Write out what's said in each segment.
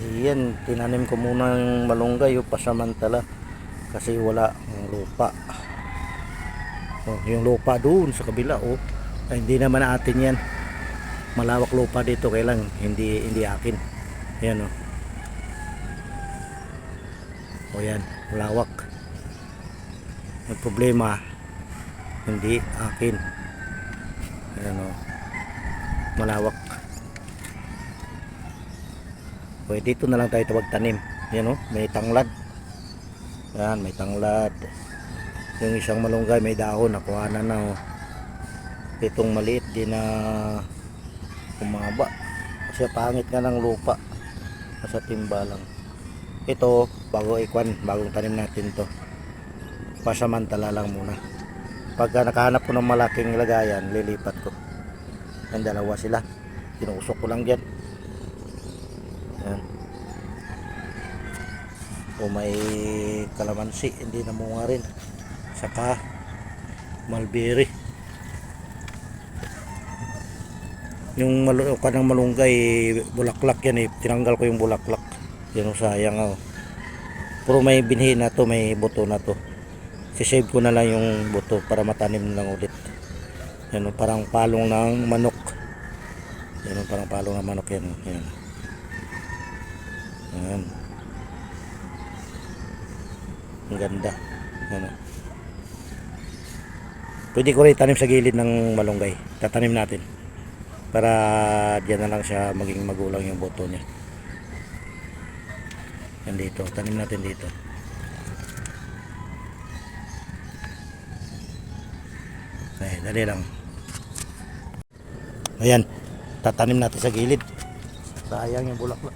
Iyan, tinanim ko muna yung malunggay, yung pasamantala. Kasi wala ang lupa. Oh, yung lupa doon sa kabila, oh. Hindi naman atin yan. Malawak lupa dito, kailang hindi hindi akin. Yan, oh. O yan, malawak. Ang problema, hindi akin. Ayan, oh. Malawak. Pwede dito na lang tayo tawag-tanim. Yan o, may tanglad. Yan, may tanglad. Yung isang malunggay may dahon, nakuha na na o. Itong maliit, di na kumaba. Kasi pangit nga ng lupa. Nasa timba lang. Ito, bago ikwan, bagong tanim natin to. Pasamantala lang muna. Pagka nakahanap ko ng malaking lagayan, lilipat ko. Ang dalawa sila. Tinusok ko lang dyan. Yan. O may kalamansi, hindi na munga rin. Saka mulberry. Yung malu kanang malunggay, bulaklak yan eh. Tinanggal ko yung bulaklak. Yan o sayang oh. Pero may binhi na to, may buto na to. Sisave ko na lang yung buto para matanim na lang ulit. Yan o, parang palong ng manok. Yan o, parang palong ng manok yan. oh. Yan. Ang ganda. Ano. Pwede ko rin tanim sa gilid ng malunggay. Tatanim natin. Para diyan na lang siya maging magulang yung boto niya. Yan dito. Tanim natin dito. Ay, dali lang. Ayan. Tatanim natin sa gilid. Sayang yung bulaklak.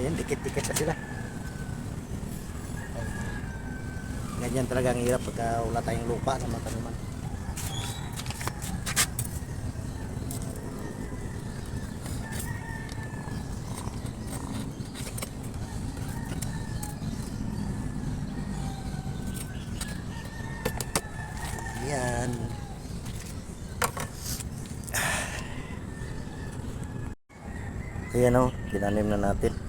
Ayan, dikit-dikit na sila. Ganyan talaga ang hirap pagka wala tayong lupa sa mga taniman. Yan. Ayan o, tinanim na natin.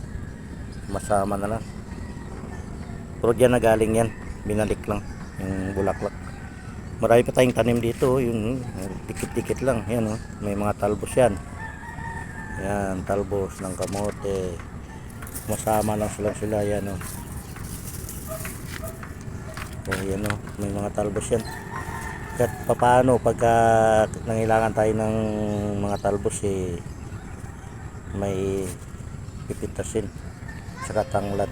Masama na lang. Pero dyan na galing yan. Binalik lang yung bulaklak. Marami pa tayong tanim dito. oh, Yung dikit-dikit lang. Yan o, may mga talbos yan. Yan, talbos ng kamote. Masama lang sila sila. Yan o. Oh, yan o, may mga talbos yan. Kahit papaano pagka nangailangan tayo ng mga talbos eh may pipitasin sa katanglad.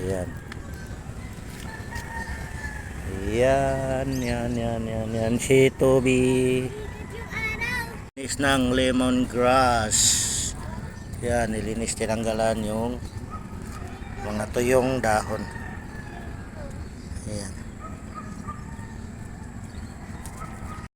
Ayan. Ayan yan yan yan yan si Toby. Linis ng lemongrass yan nilinis tinanggalan yung mga tuyong dahon. Ayan